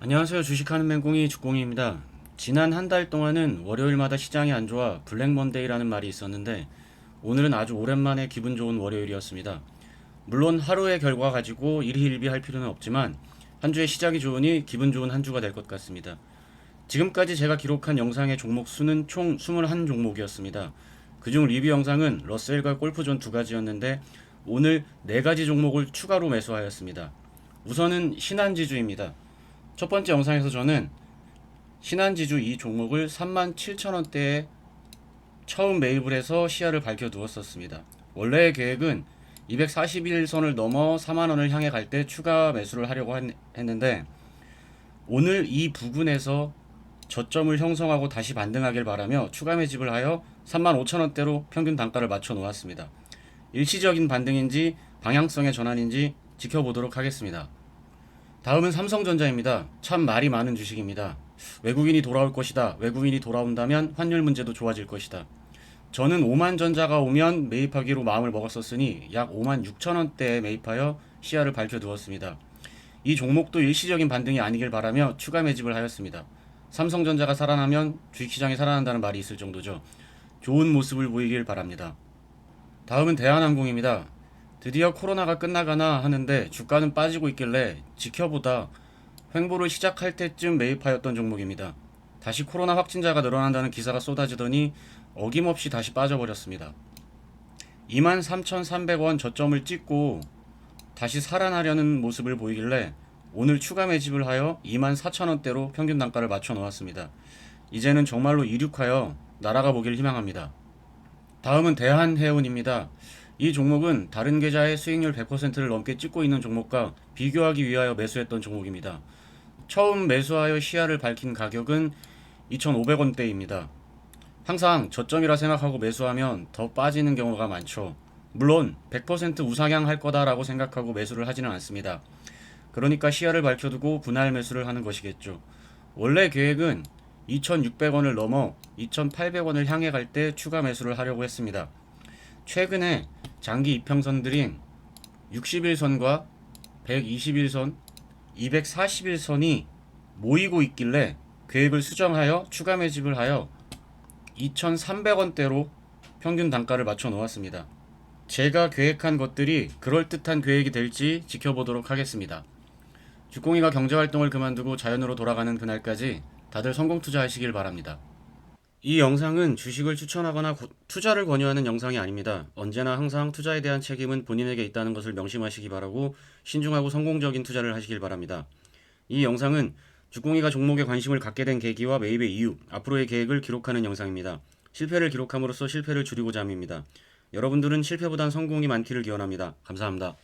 안녕하세요. 주식하는 맹공이 주공이입니다. 지난 한 달 동안은 월요일마다 시장이 안 좋아 블랙 먼데이라는 말이 있었는데 오늘은 아주 오랜만에 기분 좋은 월요일이었습니다. 물론 하루의 결과 가지고 일희일비 할 필요는 없지만 한 주의 시작이 좋으니 기분 좋은 한 주가 될 것 같습니다. 지금까지 제가 기록한 영상의 종목 수는 총 21 종목이었습니다. 그중 리뷰 영상은 러셀과 골프존 두 가지였는데 오늘 네 가지 종목을 추가로 매수하였습니다. 우선은 신한지주입니다. 첫 번째 영상에서 저는 신한지주 이 종목을 37,000원대에 처음 매입을 해서 시야를 밝혀 두었었습니다. 원래의 계획은 241선을 넘어 4만원을 향해 갈 때 추가 매수를 하려고 했- 했는데 오늘 이 부근에서 저점을 형성하고 다시 반등하길 바라며 추가 매집을 하여 35,000원대로 평균 단가를 맞춰 놓았습니다. 일시적인 반등인지 방향성의 전환인지 지켜보도록 하겠습니다. 다음은 삼성전자입니다. 참 말이 많은 주식입니다. 외국인이 돌아올 것이다. 외국인이 돌아온다면 환율 문제도 좋아질 것이다. 저는 5만 전자가 오면 매입하기로 마음을 먹었었으니 약 5만 6천 원대에 매입하여 시야를 밝혀 두었습니다. 이 종목도 일시적인 반등이 아니길 바라며 추가 매집을 하였습니다. 삼성전자가 살아나면 주식시장이 살아난다는 말이 있을 정도죠. 좋은 모습을 보이길 바랍니다. 다음은 대한항공입니다. 드디어 코로나가 끝나가나 하는데 주가는 빠지고 있길래 지켜보다 횡보를 시작할 때쯤 매입하였던 종목입니다. 다시 코로나 확진자가 늘어난다는 기사가 쏟아지더니 어김없이 다시 빠져버렸습니다. 23,300원 저점을 찍고 다시 살아나려는 모습을 보이길래 오늘 추가 매집을 하여 24,000원대로 평균 단가를 맞춰 놓았습니다. 이제는 정말로 이륙하여 날아가 보길 희망합니다. 다음은 대한해운입니다. 이 종목은 다른 계좌의 수익률 100%를 넘게 찍고 있는 종목과 비교하기 위하여 매수했던 종목입니다. 처음 매수하여 시야를 밝힌 가격은 2,500원대입니다. 항상 저점이라 생각하고 매수하면 더 빠지는 경우가 많죠. 물론 100% 우상향 할 거다라고 생각하고 매수를 하지는 않습니다. 그러니까 시야를 밝혀두고 분할 매수를 하는 것이겠죠. 원래 계획은 2,600원을 넘어 2,800원을 향해 갈 때 추가 매수를 하려고 했습니다. 최근에 장기 이평선들인 61선과 121선, 241선이 모이고 있길래 계획을 수정하여 추가 매집을 하여 2,300원대로 평균 단가를 맞춰 놓았습니다. 제가 계획한 것들이 그럴듯한 계획이 될지 지켜보도록 하겠습니다. 주공이가 경제활동을 그만두고 자연으로 돌아가는 그날까지 다들 성공 투자하시길 바랍니다. 이 영상은 주식을 추천하거나 구- 투자를 권유하는 영상이 아닙니다. 언제나 항상 투자에 대한 책임은 본인에게 있다는 것을 명심하시기 바라고 신중하고 성공적인 투자를 하시길 바랍니다. 이 영상은 주공이가 종목에 관심을 갖게 된 계기와 매입의 이유, 앞으로의 계획을 기록하는 영상입니다. 실패를 기록함으로써 실패를 줄이고자 함입니다. 여러분들은 실패보단 성공이 많기를 기원합니다. 감사합니다.